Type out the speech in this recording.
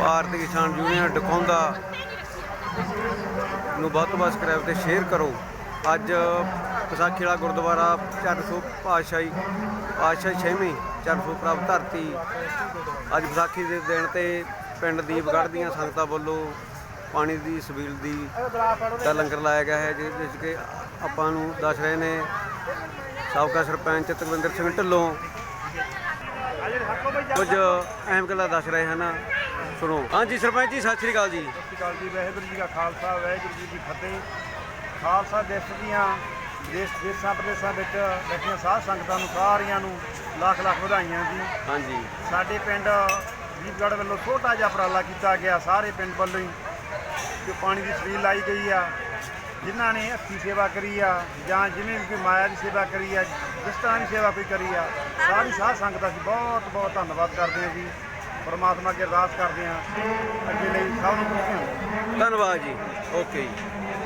ਭਾਰਤੀ ਕਿਸਾਨ ਯੂਨੀਅਨ ਡਕੌਂਦਾ ਨੂੰ ਵੱਧ ਤੋਂ ਵੱਧ ਸਬਸਕ੍ਰਾਈਬ ਤੇ ਸ਼ੇਅਰ ਕਰੋ। ਅੱਜ ਵਿਸਾਖੀ ਵਾਲਾ ਗੁਰਦੁਆਰਾ ਚਰਸੋ ਪਾਤਸ਼ਾਹੀ ਪਾਤਸ਼ਾਹੀ ਛੇਵੀਂ ਚਰਸੋ ਪ੍ਰਭ ਧਰਤੀ। ਅੱਜ ਵਿਸਾਖੀ ਦੇ ਦਿਨ ਤੇ ਪਿੰਡ ਦੀਪਗੜ੍ਹ ਦੀਆਂ ਸੰਗਤਾਂ ਵੱਲੋਂ ਪਾਣੀ ਦੀ, ਸਬੀਲ ਦੀ ਦਾ ਲੰਗਰ ਲਾਇਆ ਗਿਆ ਹੈ ਜਿਸ ਵਿੱਚ ਕਿ ਆਪਾਂ ਨੂੰ ਦੱਸ ਰਹੇ ਨੇ ਸਾਬਕਾ ਸਰਪੰਚ ਤਕਵਿੰਦਰ ਸਿੰਘ ਢਿੱਲੋਂ ਕੁਝ ਅਹਿਮ ਗੱਲਾਂ ਦੱਸ ਰਹੇ ਹਨ। ਸੁਣੋ। ਹਾਂਜੀ ਸਰਪੰਚ ਜੀ ਸਤਿ ਸ਼੍ਰੀ ਅਕਾਲ ਜੀ। ਸਤਿ ਸ਼੍ਰੀ ਅਕਾਲ ਜੀ ਵਾਹਿਗੁਰੂ ਜੀ ਕਾ ਖਾਲਸਾ ਵਾਹਿਗੁਰੂ ਜੀ ਕੀ ਫਤਿਹ। ਖਾਲਸਾ ਦਿਵਸ ਦੀਆਂ ਦੇਸ਼ ਦੇਸ਼ਾਂ ਪ੍ਰਦੇਸ਼ਾਂ ਵਿੱਚ ਬੈਠੀਆਂ ਸਾਧ ਸੰਗਤਾਂ ਨੂੰ ਸਾਰੀਆਂ ਨੂੰ ਲੱਖ ਲੱਖ ਵਧਾਈਆਂ ਜੀ। ਹਾਂਜੀ। ਸਾਡੇ ਪਿੰਡ ਦੀਪਗੜ੍ਹ ਵੱਲੋਂ ਛੋਟਾ ਜਿਹਾ ਉਪਰਾਲਾ ਕੀਤਾ ਗਿਆ ਸਾਰੇ ਪਿੰਡ ਵੱਲੋਂ ਹੀ ਜੋ ਪਾਣੀ ਦੀ ਸਬੀਲ ਲਾਈ ਗਈ ਆ। ਜਿਨ੍ਹਾਂ ਨੇ ਅੱਖੀ ਸੇਵਾ ਕਰੀ ਆ, ਜਾਂ ਜਿਵੇਂ ਵੀ ਕੋਈ ਮਾਇਆ ਦੀ ਸੇਵਾ ਕਰੀ ਆ, ਜਿਸ ਤਰ੍ਹਾਂ ਦੀ ਸੇਵਾ ਕੋਈ ਕਰੀ ਆ, ਸਾਰੀ ਸਾਧ ਸੰਗਤ ਦਾ ਅਸੀਂ ਬਹੁਤ ਬਹੁਤ ਧੰਨਵਾਦ ਕਰਦੇ ਹਾਂ ਜੀ। ਪਰਮਾਤਮਾ ਅੱਗੇ ਅਰਦਾਸ ਕਰਦੇ ਹਾਂ, ਅੱਗੇ ਲਈ ਸਭ ਨੂੰ ਖੁਸ਼ੀਆਂ ਧੰਨਵਾਦ ਜੀ। ਓਕੇ ਜੀ।